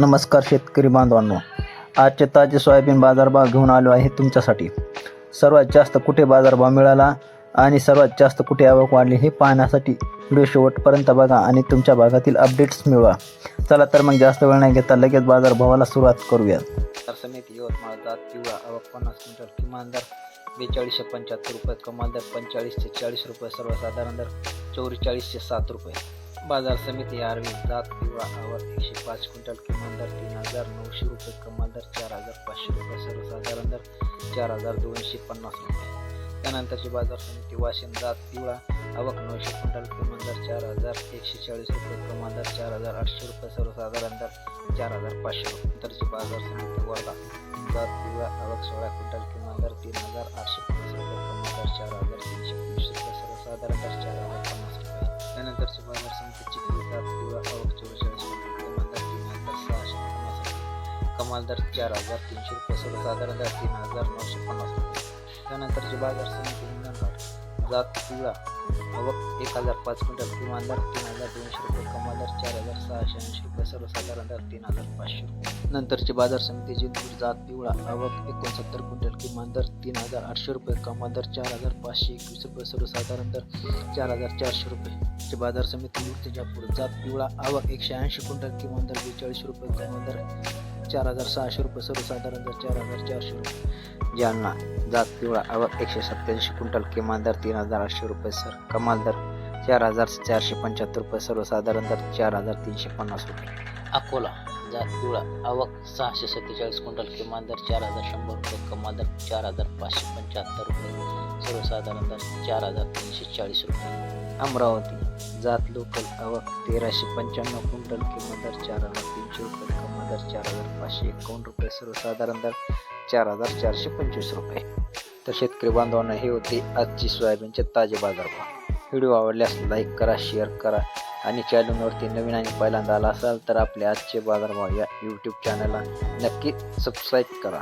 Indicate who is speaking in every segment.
Speaker 1: नमस्कार शेतकरी बांधवांनो. आजचे ताजे सोयाबीन बाजारभाव घेऊन आलो आहे तुमच्यासाठी. सर्वात जास्त कुठे बाजारभाव मिळाला आणि सर्वात जास्त कुठे आवक वाढली हे पाहण्यासाठी व्हिडिओ शेवटपर्यंत बघा आणि तुमच्या भागातील अपडेट्स मिळवा. चला तर मग जास्त वेळ नाही घेता लगेच बाजारभावाला सुरुवात करूया. तर समिती यवतमाळ जात आवक पन्नास क्विंटल किमान दर बेचाळीसशे पंच्याहत्तर रुपये कमाल दर पंचेचाळीस ते चाळीस रुपये सर्वसाधारण दर चौवेचाळीसशे सात रुपये. बाजार समिती आरवी जात पिवळा आवर एकशे पाच क्विंटल किमान दर तीन हजार नऊशे रुपये कमाल दर चार हजार पाचशे रुपये सर्वसाधारण दर चार हजार दोनशे पन्नास रुपये. त्यानंतरची बाजार समिती वाशिम जात पिवळा आवक नऊशे क्विंटल किमान दर चार हजार एकशे चाळीस रुपये कमाल दर चार हजार आठशे रुपये सर्वसाधारण दर चार हजार पाचशे रुपये. नंतरची बाजार समिती वर्धा जात पिवळा आवक सोळा क्विंटल किमान दर तीन हजार आठशे पन्नास रुपये कमाल दर चार हजार तीनशे पंचवीस रुपये सर्वसाधारण दर कमाल दर चार हजार तीनशे रुपये सर्वसाधारण दर तीन हजार नऊशे पन्नास रुपये. त्यानंतरची बाजार समिती हिंगणघाट जात पिवळा आवक एक हजार पाच क्विंटल किमान दर तीन हजार दोनशे रुपये कमाल दर चार हजार सहाशे ऐंशी रुपये सर्वसाधारण दर तीन हजार पाचशे रुपये. नंतरची बाजार समिती जिंतूर जात पिवळा आवक एकोणसत्तर क्विंटल किमान दर तीन हजार आठशे रुपये कमाल दर चार हजार पाचशे एकवीस रुपये सर्वसाधारण दर चार हजार चारशे रुपये. ची बाजार समिती मूर्तिजापूर जात पिवळा आवक एकशे ऐंशी क्विंटल किमान दर बेचाळीस रुपये कमाल दर चार हजार सहाशे रुपये सर्वसाधारण दर चार हजार चारशे रुपये. जालना जात पिवळा आवक एकशे सत्याऐंशी क्विंटल किमान दर तीन हजार आठशे रुपये सर. कमाल दर चार हजार चारशे पंच्याहत्तर रुपये सर्वसाधारण दर चार हजार तीनशे पन्नास रुपये. अकोला जात पिवळा आवक सहाशे सत्तेचाळीस क्विंटल किमान दर चार हजार शंभर रुपये कमाल दर चार हजार पाचशे पंच्याहत्तर रुपये सर्वसाधारण दर चार हजार तीनशे चाळीस रुपये. अमरावती जात लोकल आवक तेराशे पंच्याण्णव क्विंटल किमान दर चार हजार तीनशे रुपये. चार हजार पाचशे एकावन्न रुपये सर्वसाधारण दर चार हजार चारशे पंचवीस रुपये. तर शेतकरी बांधवांना हे होते आजची सोयाबीनचे ताजे बाजारभाव. व्हिडिओ आवडल्यास लाईक करा शेअर करा आणि चॅनलवरती नवीन आणि पहिल्यांदा आला असाल तर आपले आजचे बाजारभाव या यूट्यूब चॅनलला नक्की सबस्क्राईब करा.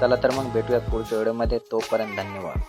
Speaker 1: चला तर मग भेटूयात पुढच्या व्हिडिओमध्ये. तोपर्यंत धन्यवाद.